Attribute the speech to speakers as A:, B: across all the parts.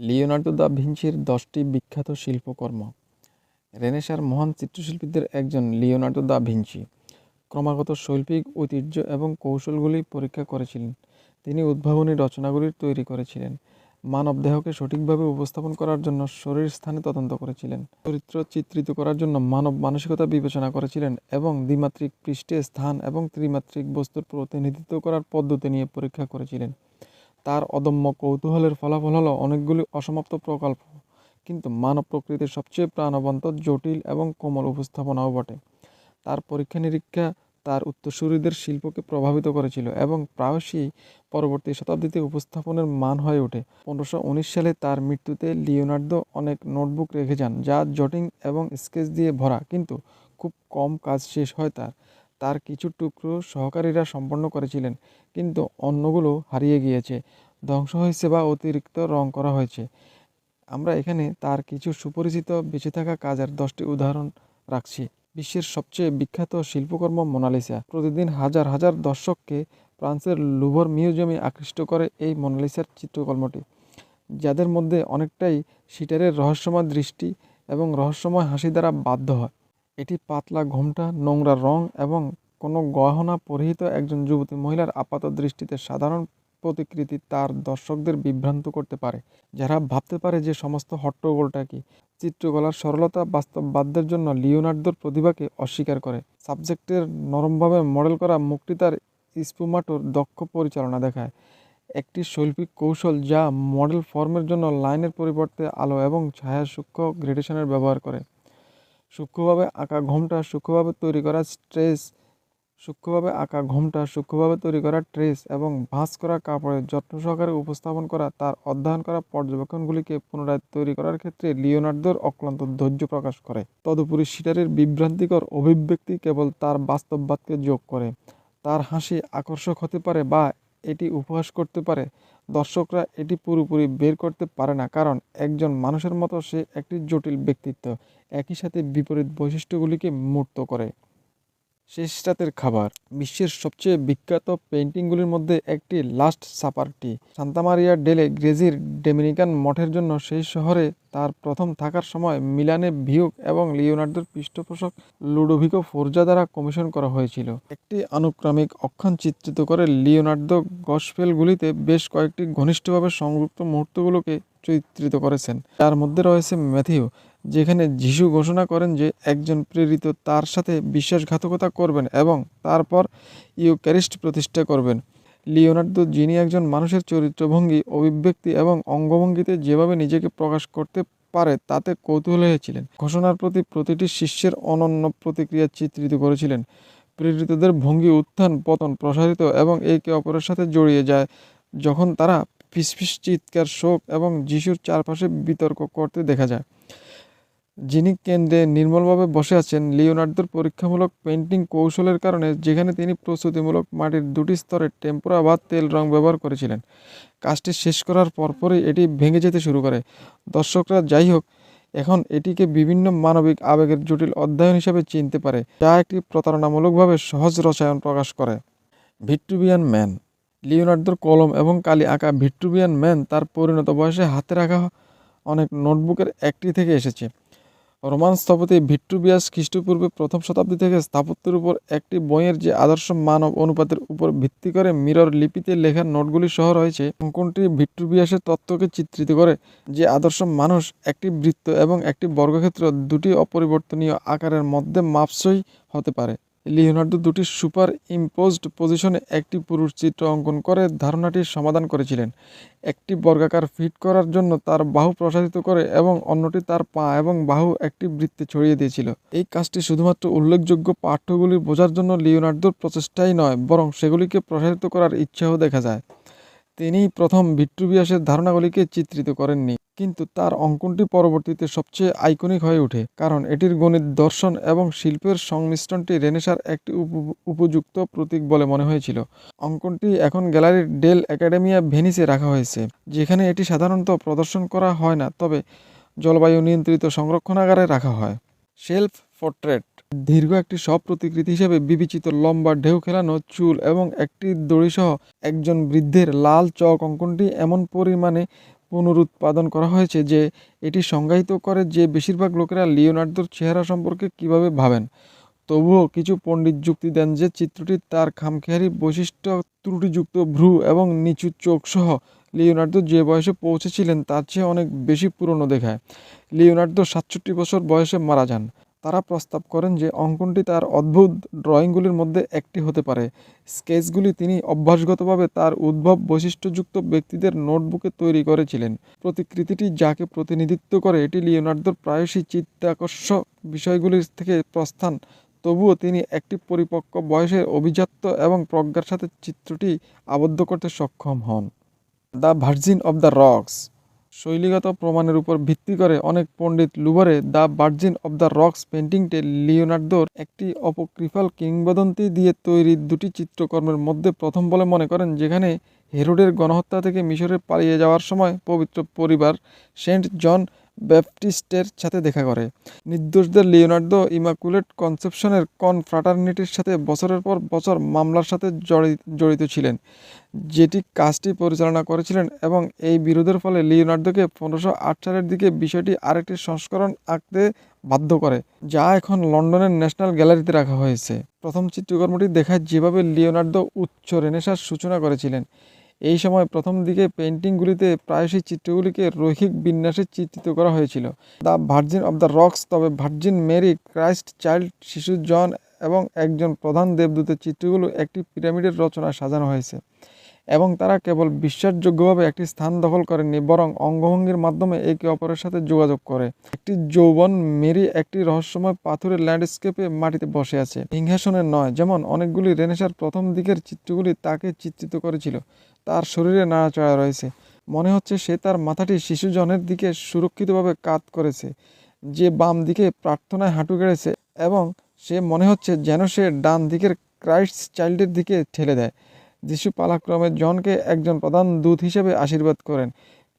A: Leonardo da ভিঞ্চির দশটি বিখ্যাত শিল্পকর্ম। রেনেসার মহান চিত্রশিল্পীদের একজন লিওনার্দো দা ভিঞ্চি। ক্রমাগত শৈল্পিক ঐতিহ্য এবং কৌশলগুলি পরীক্ষা করেছিলেন। তিনি উদ্ভাবনী রচনাগুলি তৈরি করেছিলেন। মানবদেহকে সঠিকভাবে উপস্থাপন করার জন্য শরীর স্থানে তদন্ত করেছিলেন। চরিত্র চিত্রিত করার জন্য মানব মানসিকতা বিবেচনা করেছিলেন এবং দ্বিমাত্রিক পৃষ্ঠে স্থান এবং ত্রিমাত্রিক বস্তুর প্রতিনিধিত্ব করার পদ্ধতি নিয়ে পরীক্ষা করেছিলেন। তার অদম্য কৌতূহলের ফলাফল হলো অনেকগুলি অসমাপ্ত প্রকল্প। কিন্তু মানব প্রকৃতির সবচেয়ে প্রাণবন্ত, জটিল এবং কোমল উপস্থাপনাও বটে। তার পরীক্ষা নিরীক্ষা তার উত্তরসূরিদের শিল্পকে প্রভাবিত করেছিল এবং প্রায়শই পরবর্তী শতাব্দীতে উপস্থাপনের মান হয়ে ওঠে। পনেরোশো সালে তার মৃত্যুতে লিওনার্দো অনেক নোটবুক রেখে যান, যা জটিং এবং স্কেচ দিয়ে ভরা, কিন্তু খুব কম কাজ শেষ হয় তার। তার কিছু টুকরো সহকারীরা সম্পন্ন করেছিলেন, কিন্তু অন্যগুলো হারিয়ে গিয়েছে। ধ্বংস হয়েছে বা অতিরিক্ত রং করা হয়েছে। আমরা এখানে তার কিছু সুপরিচিত বেঁচে থাকা কাজের দশটি উদাহরণ রাখছি। বিশ্বের সবচেয়ে বিখ্যাত শিল্পকর্ম মোনালিসা। প্রতিদিন হাজার হাজার দর্শককে ফ্রান্সের লুভর মিউজিয়ামে আকৃষ্ট করে এই মোনালিসার চিত্রকর্মটি, যাদের মধ্যে অনেকটাই সিটারের রহস্যময় দৃষ্টি এবং রহস্যময় হাসি দ্বারা বাধ্য হয়। এটি পাতলা ঘোমটা, নোংরা রং এবং কোনো গহনা পরিহিত একজন যুবতী মহিলার আপাত দৃষ্টিতে সাধারণ প্রতিকৃতি তার দর্শকদের বিভ্রান্ত করতে পারে। যারা ভাবতে পারে যে সমস্ত হট্টগোলটা কি, চিত্রকলার সরলতা বাস্তববাদদের জন্য লিওনার্দোর প্রতিভাকে অস্বীকার করে। সাবজেক্টের নরমভাবে মডেল করা মুক্তি তার স্পুমাটোর দক্ষ পরিচালনা দেখায়। একটি শৈল্পিক কৌশল যা মডেল ফর্মের জন্য লাইনের পরিবর্তে আলো এবং ছায়া সূক্ষ্ম গ্রেডেশনের ব্যবহার করে। সূক্ষ্মভাবে আঁকা ঘোমটা, সূক্ষ্মভাবে তৈরি করা স্ট্রেস, সূক্ষ্মভাবে আঁকা ঘোমটা, সূক্ষ্মভাবে তৈরি করা ট্রেস এবং ভাঁজ করা কাপড়ে যত্ন সহকারে উপস্থাপন করা, তার অধ্যয়ন করা পর্যবেক্ষণগুলিকে পুনরায় তৈরি করার ক্ষেত্রে লিওনার্দোর অক্লান্ত ধৈর্য প্রকাশ করে। তদুপরি সিটারের বিভ্রান্তিকর অভিব্যক্তি কেবল তার বাস্তববাদকে যোগ করে। তার হাসি আকর্ষক হতে পারে বা এটি উপহাস করতে পারে। দর্শকরা এটি পুরোপুরি বের করতে পারে না কারণ একজন মানুষের মতো সে একটি জটিল ব্যক্তিত্ব। একই সাথে বিপরীত বৈশিষ্ট্যগুলিকে মূর্ত করে। শেষ রাতের খাবার। বিশ্বের সবচেয়ে বিখ্যাত পেন্টিংগুলির মধ্যে একটি লাস্ট সাপারটি সান্তামারিয়া ডেলে গ্রেজির ডেমিনিকান মঠের জন্য সেই শহরে তার প্রথম থাকার সময় মিলানে ভিউক এবং লিওনার্দোর পৃষ্ঠপোষক লুডোভিকো ফোর্জা দ্বারা কমিশন করা হয়েছিল। একটি আনুক্রমিক অক্ষণ চিত্রিত করে লিওনার্দো গসফেলগুলিতে বেশ কয়েকটি ঘনিষ্ঠভাবে সংযুক্ত মুহূর্তগুলোকে চিত্রিত করেছেন। তার মধ্যে রয়েছে ম্যাথিউ যেখানে যিশু ঘোষণা করেন যে একজন প্রেরিত তার সাথে বিশ্বাসঘাতকতা করবেন এবং তারপর ইউক্যারিস্ট প্রতিষ্ঠা করবেন। লিওনার্দো, যিনি একজন মানুষের চরিত্রভঙ্গি, অভিব্যক্তি এবং অঙ্গভঙ্গিতে যেভাবে নিজেকে প্রকাশ করতে পারে, তাতে কৌতূহল হয়েছিলেন। ঘোষণার প্রতি প্রতিটি শিষ্যের অনন্য প্রতিক্রিয়া চিত্রিত করেছিলেন। প্রেরিতদের ভঙ্গি, উত্থান, পতন প্রসারিত এবং একে অপরের সাথে জড়িয়ে যায়। যখন তারা ফিসফিস, চিৎকার, শোক এবং যিশুর চারপাশে বিতর্ক করতে দেখা যায়। যিনি কেন্দ্রে নির্মলভাবে বসে আছেন, লিওনার্দোর পরীক্ষামূলক পেন্টিং কৌশলের কারণে যেখানে তিনি প্রস্তুতিমূলক মাটির দুটি স্তরে টেম্পোরা বা তেল রং ব্যবহার করেছিলেন। কাজটি শেষ করার পরপরই এটি ভেঙে যেতে শুরু করে। দর্শকরা যাই হোক, এখন এটিকে বিভিন্ন মানবিক আবেগের জটিল অধ্যয়ন হিসাবে চিনতে পারে, যা একটি প্রতারণামূলকভাবে সহজ রসায়ন প্রকাশ করে। ভিট্রুবিয়ান ম্যান। লিওনার্দোর কলম এবং কালি আঁকা ভিট্রুবিয়ান ম্যান তার পরিণত বয়সে হাতে রাখা অনেক নোটবুকের একটি থেকে এসেছে। রোমান স্থপতি ভিট্রুবিয়াস খ্রিস্টপূর্বে প্রথম শতাব্দী থেকে স্থাপত্যের উপর একটি বইয়ের যে আদর্শ মানব অনুপাতের উপর ভিত্তি করে মিরর লিপিতে লেখা নোটগুলি সহ রয়েছে অঙ্কনটি ভিট্রুবিয়াসের তত্ত্বকে চিত্রিত করে? যে আদর্শ মানুষ একটি বৃত্ত এবং একটি বর্গক্ষেত্র দুটি অপরিবর্তনীয় আকারের মধ্যে মাপসই হতে পারে। লিওনার্দো দুটি সুপার ইম্পোজড পজিশনে একটি পুরুষ চিত্র অঙ্কন করে ধারণাটির সমাধান করেছিলেন। একটি বর্গাকার ফিট করার জন্য তার বাহু প্রসারিত করে এবং অন্যটি তার পা এবং বাহু একটি বৃত্তে ছড়িয়ে দিয়েছিল। এই কাজটি শুধুমাত্র উল্লেখযোগ্য পাঠ্যগুলি বোঝার জন্য লিওনার্দোর প্রচেষ্টাই নয়, বরং সেগুলিকে প্রসারিত করার ইচ্ছাও দেখা যায়। তিনি প্রথম ভিট্রুবিয়াসের ধারণাগুলিকে চিত্রিত করেননি, কিন্তু তার অঙ্কনটি পরবর্তীতে সবচেয়ে আইকনিক হয়ে ওঠে, কারণ এটির গণিত, দর্শন এবং শিল্পের সংমিশ্রণটি রেনেসার একটি উপযুক্ত প্রতীক বলে মনে হয়েছিল। অঙ্কনটি এখন গ্যালারির ডেল একাডেমিয়া ভেনিসে রাখা হয়েছে, যেখানে এটি সাধারণত প্রদর্শন করা হয় না, তবে জলবায়ু নিয়ন্ত্রিত সংরক্ষণাগারে রাখা হয়। শেলফ পোর্ট্রেট দীর্ঘ একটি সব প্রতিকৃতি হিসেবে বিবেচিত লম্বা ঢেউ খেলানো, চুল এবং একটি দড়িসহ একজন বৃদ্ধের লাল চক অঙ্কনটি এমন পরিমাণে পুনরুৎপাদন করা হয়েছে যে এটি সংজ্ঞায়িত করে যে বেশিরভাগ লোকেরা লিওনার্দোর চেহারা সম্পর্কে কীভাবে ভাবেন। তবুও কিছু পণ্ডিত যুক্তি দেন যে চিত্রটি তার খামখেয়ারি বৈশিষ্ট্য, ত্রুটিযুক্ত ভ্রু এবং নিচু চোখ সহ লিওনার্দো যে বয়সে পৌঁছেছিলেন তার চেয়ে অনেক বেশি পুরনো দেখায়। লিওনার্দো সাতষট্টি বছর বয়সে মারা যান। তারা প্রস্তাব করেন যে অঙ্কনটি তার অদ্ভুত ড্রয়িংগুলির মধ্যে একটি হতে পারে। স্কেচগুলি তিনি অভ্যাসগতভাবে তার উদ্ভব বৈশিষ্ট্যযুক্ত ব্যক্তিদের নোটবুকে তৈরি করেছিলেন। প্রতিকৃতিটি যাকে প্রতিনিধিত্ব করে, এটি লিওনার্দোর প্রায়শই চিত্তাকর্ষক বিষয়গুলির থেকে প্রস্থান। তবুও তিনি একটি পরিপক্ক বয়সের অভিজাত্য এবং প্রজ্ঞার সাথে চিত্রটি আবদ্ধ করতে সক্ষম হন। The Virgin of the Rocks শৈলীগত প্রমাণের উপর ভিত্তি করে অনেক পণ্ডিত লুবারে the Virgin of the Rocks পেন্টিংটে লিওনার্দোর একটি অপক্রিফাল কিংবদন্তি দিয়ে তৈরি দুটি চিত্রকর্মের মধ্যে প্রথম বলে মনে করেন, যেখানে হেরোডের গণহত্যা থেকে মিশরে পালিয়ে যাওয়ার সময় পবিত্র পরিবার সেন্ট জন ব্যাপটিস্টের সাথে দেখা করে। নির্দোষদের লিওনার্দো ইমাকুলেট কনসেপশনের কনফ্রাটার্নিটির সাথে বছরের পর বছর মামলার সাথে জড়ি- জড়িত ছিলেন, যেটি কাজটি পরিচালনা করেছিলেন এবং এই বিরোধের ফলে লিওনার্দোকে পনেরোশো সালের দিকে বিষয়টি আরেকটি সংস্করণ আঁকতে বাধ্য করে, যা এখন লন্ডনের ন্যাশনাল গ্যালারিতে রাখা হয়েছে। প্রথম চিত্রকর্মটি দেখায় যেভাবে লিওনার্দো উচ্চ রেনেসার সূচনা করেছিলেন। এই সময় প্রথম দিকে পেন্টিংগুলিতে প্রায়শই চিত্রগুলিকে রৈখিক বিন্যাসে চিত্রিত করা হয়েছিল। The virgin of the rocks, তবে ভার্জিন মেরি ক্রাইস্ট চাইল্ড শিশু জন এবং একজন প্রধান দেবদূতের চিত্রগুলো একটি পিরামিডের রচনায় সাজানো হয়েছে এবং তারা কেবল বিশ্বাসযোগ্যভাবে একটি স্থান দখল করেননি, বরং অঙ্গভঙ্গির মাধ্যমে একে অপরের সাথে যোগাযোগ করে। একটি যৌবন মেরি একটি রহস্যময় পাথরের ল্যান্ডস্কেপে মাটিতে বসে আছে। সিংহাসনের নয়, যেমন অনেকগুলি রেনেসার প্রথম দিকের চিত্রগুলি তাকে চিত্রিত করেছিল। তার শরীরে নাড়াচাড়া রয়েছে। মনে হচ্ছে সে তার মাথাটি শিশুজনের দিকে সুরক্ষিতভাবে কাত করেছে। যে বাম দিকে প্রার্থনায় হাঁটু গেড়েছে এবং সে মনে হচ্ছে যেন সে ডান দিকের ক্রাইস্ট চাইল্ডের দিকে ঠেলে দেয়। যিশু পালাক্রমে জনকে একজন প্রধান দূত হিসেবে আশীর্বাদ করেন।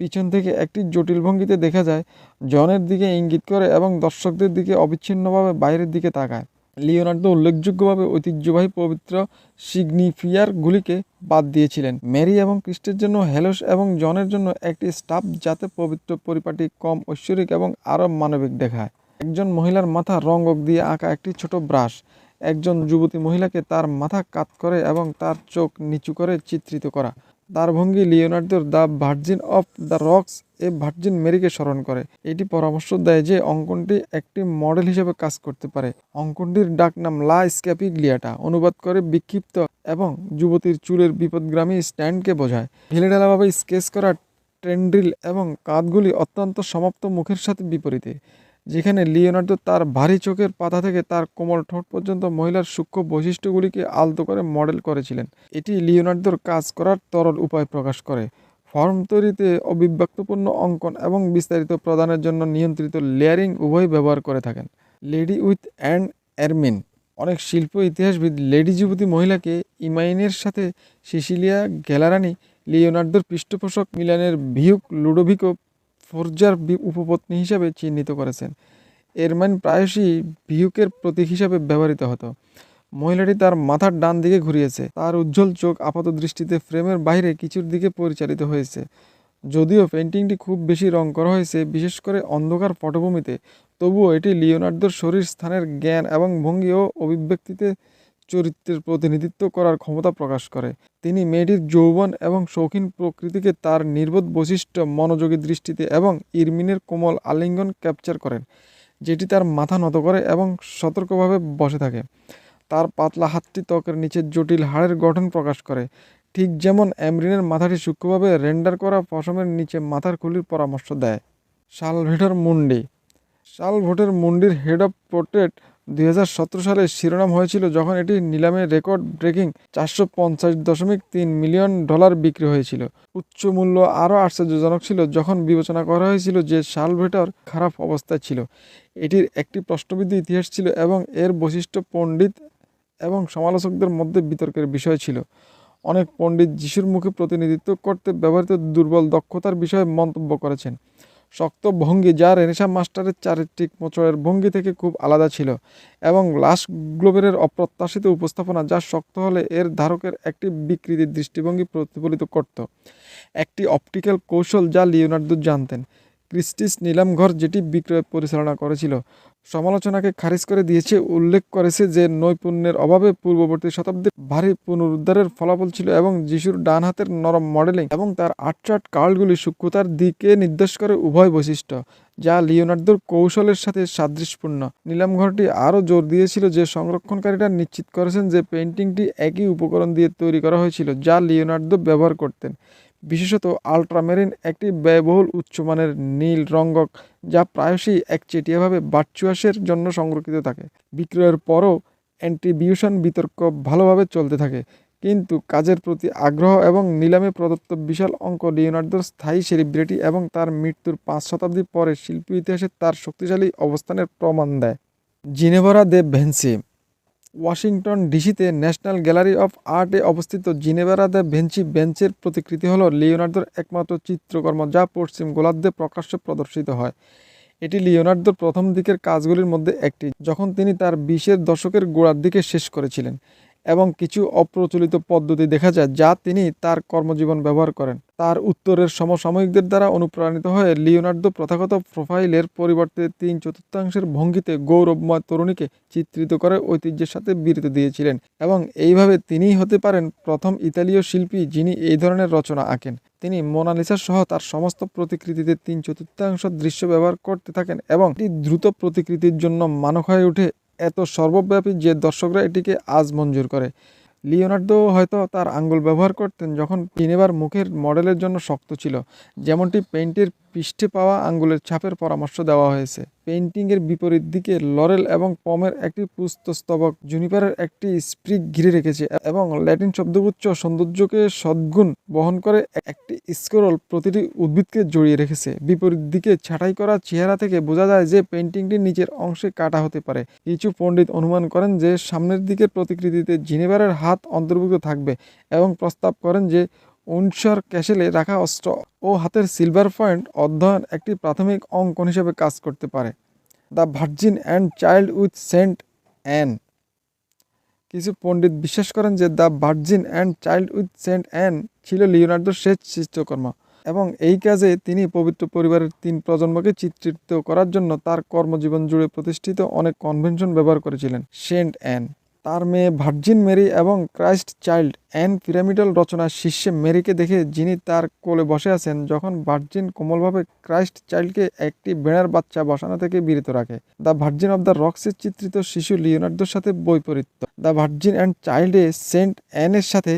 A: পিছন থেকে একটি জটিল ভঙ্গিতে দেখা যায়, জনের দিকে ইঙ্গিত করে এবং দর্শকদের দিকে অবিচ্ছিন্নভাবে বাইরের দিকে তাকায়। লিওনার্দো উল্লেখযোগ্যভাবে ঐতিহ্যবাহী পবিত্র সিগনিফিয়ারগুলিকে বাদ দিয়েছিলেন। মেরি এবং খ্রিস্টের জন্য, হেলোস এবং জনের জন্য একটি স্টাফ যাতে পবিত্র পরিপাটি কম ঐশ্বরিক এবং আরও মানবিক দেখায়। একজন মহিলার মাথা রঙ্গক দিয়ে আঁকা একটি ছোট ব্রাশ। একজন যুবতী মহিলাকে তার মাথা কাত করে এবং তার চোখ নিচু করে চিত্রিত করা। তার ভঙ্গি লিওনার্দোর the Virgin of the Rocks A Virgin মেরিকে স্মরণ করে। এটি পরামর্শ দেয় যে অঙ্কনটি একটি মডেল হিসেবে কাজ করতে পারে। অঙ্কনটির ডাকনাম লা স্ক্যাপিগ্লিয়াটা, অনুবাদ করে বিক্ষিপ্ত এবং যুবতীর চুলের বিপদগ্রামী স্ট্যান্ডকে বোঝায়। ঢিলেঢালাভাবে স্কেচ করা ট্রেন্ড্রিল এবং কাঁধগুলি অত্যন্ত সমাপ্ত মুখের সাথে বিপরীতে। যেখানে লিওনার্দো তার ভারী চোখের পাতা থেকে তার কোমল ঠোঁট পর্যন্ত মহিলার সূক্ষ্ম বৈশিষ্ট্যগুলিকে আলতো করে মডেল করেছিলেন। এটি লিওনার্দোর কাজ করার তরল উপায় প্রকাশ করে। ফর্ম তৈরিতে অবিব্যক্তপূর্ণ অঙ্কন এবং বিস্তারিত প্রদানের জন্য নিয়ন্ত্রিত লেয়ারিং উভয় ব্যবহার করে থাকেন। লেডি উইথ অ্যান্ড এরমিন, অনেক শিল্প ইতিহাসবিদ লেডি যুবতী মহিলাকে ইমাইনের সাথে সিসিলিয়া গ্যালারানি লিওনার্দোর পৃষ্ঠপোষক মিলানের ভিউক লুডোভিকো বি- উপপত্নী হিসাবে চিহ্নিত করেছেন। এরমাইন প্রায়শই ভিউকের প্রতীক হিসাবে ব্যবহৃত হতো। মহিলাটি তার মাথার ডান দিকে ঘুরিয়েছে। তার উজ্জ্বল চোখ আপাত দৃষ্টিতে ফ্রেমের বাইরে কিছুর দিকে পরিচালিত হয়েছে। যদিও পেন্টিংটি খুব বেশি রং করা হয়েছে, বিশেষ করে অন্ধকার পটভূমিতে, তবুও এটি লিওনার্দোর শরীর স্থানের জ্ঞান এবং ভঙ্গি ও অভিব্যক্তিতে চরিত্রের প্রতিনিধিত্ব করার ক্ষমতা প্রকাশ করে। তিনি মেয়েটির যৌবন এবং শৌখিন প্রকৃতিকে তার নির্বোধ বৈশিষ্ট্য মনোযোগী দৃষ্টিতে এবং ইরমিনের কোমল আলিঙ্গন ক্যাপচার করেন, যেটি তার মাথা নত করে এবং সতর্কভাবে বসে থাকে। তার পাতলা হাতটি ত্বকের নিচে জটিল হাড়ের গঠন প্রকাশ করে। ঠিক যেমন অ্যামরিনের মাথাটি সূক্ষ্মভাবে রেন্ডার করা পশমের নিচে মাথার খুলির পরামর্শ দেয়। Salvator Mundi. সালভোটের মুন্ডির হেড অফ পোর্ট্রেট দুই হাজার সতেরো সালে শিরোনাম হয়েছিল যখন এটি নিলামে রেকর্ড ব্রেকিং চারশো পঞ্চাশ দশমিক তিন মিলিয়ন ডলার বিক্রি হয়েছিল। উচ্চ মূল্য আরও আশ্চর্যজনক ছিল যখন বিবেচনা করা হয়েছিল যে সালভেটর খারাপ অবস্থায় ছিল। এটির একটি প্রশ্নবিদ্ধ ইতিহাস ছিল এবং এর বৈশিষ্ট্য পণ্ডিত এবং সমালোচকদের মধ্যে বিতর্কের বিষয় ছিল। অনেক পণ্ডিত যিশুর মুখে প্রতিনিধিত্ব করতে ব্যবহৃত দুর্বল দক্ষতার বিষয়ে মন্তব্য করেছেন। শক্ত ভঙ্গি যা রেনেসাঁ মাস্টারের চারিত্রিক মোচড়ের ভঙ্গি থেকে খুব আলাদা ছিল এবং লাস গ্লোবেরের অপ্রত্যাশিত উপস্থাপনা যা শক্ত হলে এর ধারকের একটি বিকৃতির দৃষ্টিভঙ্গি প্রতিফলিত করত। একটি অপটিক্যাল কৌশল যা লিওনার্দো জানতেন। ক্রিস্টিস নিলামঘর যেটি বিক্রয় পরিচালনা করেছিল। সমালোচনাকে খারিজ করে দিয়েছে, উল্লেখ করেছে যে নৈপুণ্যের অভাবে পূর্ববর্তী শতাব্দীর ভারী পুনরুদ্ধারের ফলাফল ছিল এবং যিশুর ডান হাতের নরম মডেলিং এবং তার আটচাট কার্ডগুলি সূক্ষ্মতার দিকে নির্দেশ করে উভয় বৈশিষ্ট্য, যা লিওনার্দোর কৌশলের সাথে সাদৃশ্যপূর্ণ। নিলামঘরটি আরও জোর দিয়েছিল যে সংরক্ষণকারীরা নিশ্চিত করেছেন যে পেন্টিংটি একই উপকরণ দিয়ে তৈরি করা হয়েছিল, যা লিওনার্দো ব্যবহার করতেন। বিশেষত আল্ট্রামেরিন একটি ব্যয়বহুল উচ্চমানের নীল রঙ্গক যা প্রায়শই একচেটিয়াভাবে বার্চুয়াসের জন্য সংরক্ষিত থাকে। বিক্রয়ের পরও অ্যান্ট্রিবিউশন বিতর্ক ভালোভাবে চলতে থাকে, কিন্তু কাজের প্রতি আগ্রহ এবং নিলামে প্রদত্ত বিশাল অঙ্ক লিওনার্দোর স্থায়ী সেলিব্রিটি এবং তার মৃত্যুর পাঁচ শতাব্দী পরে শিল্প ইতিহাসে তার শক্তিশালী অবস্থানের প্রমাণ দেয়। জিনেভরা দে ভেন্সি ওয়াশিংটন ডিসিতে ন্যাশনাল গ্যালারি অফ আর্টে অবস্থিত জিনেভারা দ্য ভেঞ্চি বেঞ্চের প্রতিকৃতি হল লিওনার্দোর একমাত্র চিত্রকর্ম, যা পশ্চিম গোলার্ধে প্রকাশ্যে প্রদর্শিত হয়। এটি লিওনার্দোর প্রথম দিকের কাজগুলির মধ্যে একটি, যখন তিনি তার বিশের দশকের গোড়ার দিকে শেষ করেছিলেন, এবং কিছু অপ্রচলিত পদ্ধতি দেখা যায়, যা তিনি তার কর্মজীবন ব্যবহার করেন। তার উত্তরের সমসাময়িকদের দ্বারা অনুপ্রাণিত হয়ে লিওনার্দো প্রথাগত প্রোফাইলের পরিবর্তে তিন চতুর্থাংশের ভঙ্গিতে গৌরবময় তরুণীকে চিত্রিত করে ঐতিহ্যের সাথে বিরতি দিয়েছিলেন এবং এইভাবে তিনিই হতে পারেন প্রথম ইতালীয় শিল্পী যিনি এই ধরনের রচনা আঁকেন। তিনি মোনালিসা সহ তার সমস্ত প্রতিকৃতিতে তিন চতুর্থাংশ দৃশ্য ব্যবহার করতে থাকেন এবং এটি দ্রুত প্রতিকৃতির জন্য মানক হয়ে ওঠে। এত সর্বব্যাপী যে দর্শকরা এটিকে আজ মঞ্জুর করে। লিওনার্দো হয়তো তার আঙ্গুল ব্যবহার করতেন যখন তিনবার মুখের মডেলের জন্য শক্ত ছিল। যেমনটি পেইন্টের পৃষ্ঠে পাওয়া আঙ্গুলের ছাপের পরামর্শ দেওয়া হয়েছে। পেইন্টিংয়ের বিপরীত দিকে লরেল এবং পমের একটি পুস্তস্তবক জুনিপারের একটি স্প্রিক ঘিরে রেখেছে এবং ল্যাটিন শব্দগুচ্ছ সৌন্দর্যকে সদ্গুণ বহন করে একটি স্কোরল প্রতিটি উদ্ভিদকে জড়িয়ে রেখেছে। বিপরীত দিকে ছাঁটাই করা চেহারা থেকে বোঝা যায় যে পেইন্টিংটি নিচের অংশে কাটা হতে পারে। কিছু পণ্ডিত অনুমান করেন যে সামনের দিকের প্রতিকৃতিতে জিনেভারের হাত অন্তর্ভুক্ত থাকবে এবং প্রস্তাব করেন যে উনসার ক্যাশেলে রাখা অস্ত্র ও হাতের সিলভার পয়েন্ট অধ্যয়ন একটি প্রাথমিক অঙ্কন হিসেবে কাজ করতে পারে। The Virgin and Child with Saint Anne. কিছু পণ্ডিত বিশ্বাস করেন যে the Virgin and Child with Saint Anne ছিল লিওনার্দোর শেষ চিত্রকর্ম এবং এই কাজে তিনি পবিত্র পরিবারের তিন প্রজন্মকে চিত্রিত করার জন্য তার কর্মজীবন জুড়ে প্রতিষ্ঠিত অনেক কনভেনশন ব্যবহার করেছিলেন, সেন্ট অ্যান। তার মেয়ে ভার্জিন মেরি এবং ক্রাইস্ট চাইল্ড অ্যান পিরামিডাল রচনার শীর্ষে মেরিকে দেখে যিনি তার কোলে বসে আছেন, যখন ভার্জিন কোমলভাবে ক্রাইস্ট চাইল্ডকে একটি বেড়ার বাচ্চা বসানো থেকে বিরত রাখে। দ্য ভার্জিন অব দ্য রক্সে চিত্রিত শিশু লিওনার্দোর সাথে বৈপরীত্য। দ্য ভার্জিন অ্যান্ড চাইল্ডে সেন্ট অ্যানের সাথে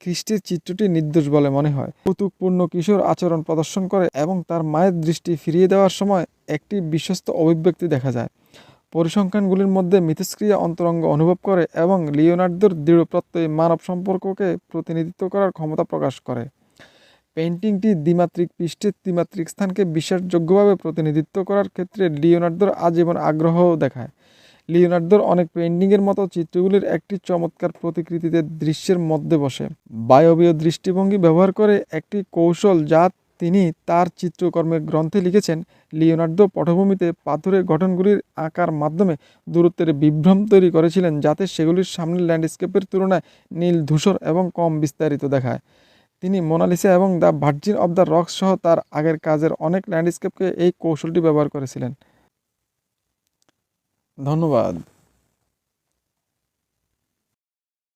A: খ্রিস্টের চিত্রটি নির্দোষ বলে মনে হয়। কৌতুকপূর্ণ কিশোর আচরণ প্রদর্শন করে এবং তার মায়ের দৃষ্টি ফিরিয়ে দেওয়ার সময় একটি বিশ্বস্ত অভিব্যক্তি দেখা যায়। পরিসংখ্যানগুলির মধ্যে মিথস্ক্রিয়া অন্তরঙ্গ অনুভব করে এবং লিওনার্দোর দৃঢ় প্রত্যয় মানব সম্পর্ককে প্রতিনিধিত্ব করার ক্ষমতা প্রকাশ করে। পেন্টিংটি দ্বিমাত্রিক পৃষ্ঠের ত্রিমাত্রিক স্থানকে বিশ্বাসযোগ্যভাবে প্রতিনিধিত্ব করার ক্ষেত্রে লিওনার্দোর আজীবন আগ্রহও দেখায়। লিওনার্দোর অনেক পেন্টিংয়ের মতো চিত্রগুলির একটি চমৎকার প্রতিকৃতিতে দৃশ্যের মধ্যে বসে। বায়বীয় দৃষ্টিভঙ্গি ব্যবহার করে একটি কৌশল যা তিনি তার চিত্রকর্মের গ্রন্থে লিখেছেন, লিওনার্দো পটভূমিতে পাথরের গঠনগুলির আঁকার মাধ্যমে দূরত্বের বিভ্রম তৈরি করেছিলেন যাতে সেগুলির সামনের ল্যান্ডস্কেপের তুলনায় নীল ধূসর এবং কম বিস্তারিত দেখায়। তিনি মোনালিসা এবং the Virgin of the Rocks সহ তার আগের কাজের অনেক ল্যান্ডস্কেপকে এই কৌশলটি ব্যবহার করেছিলেন। ধন্যবাদ।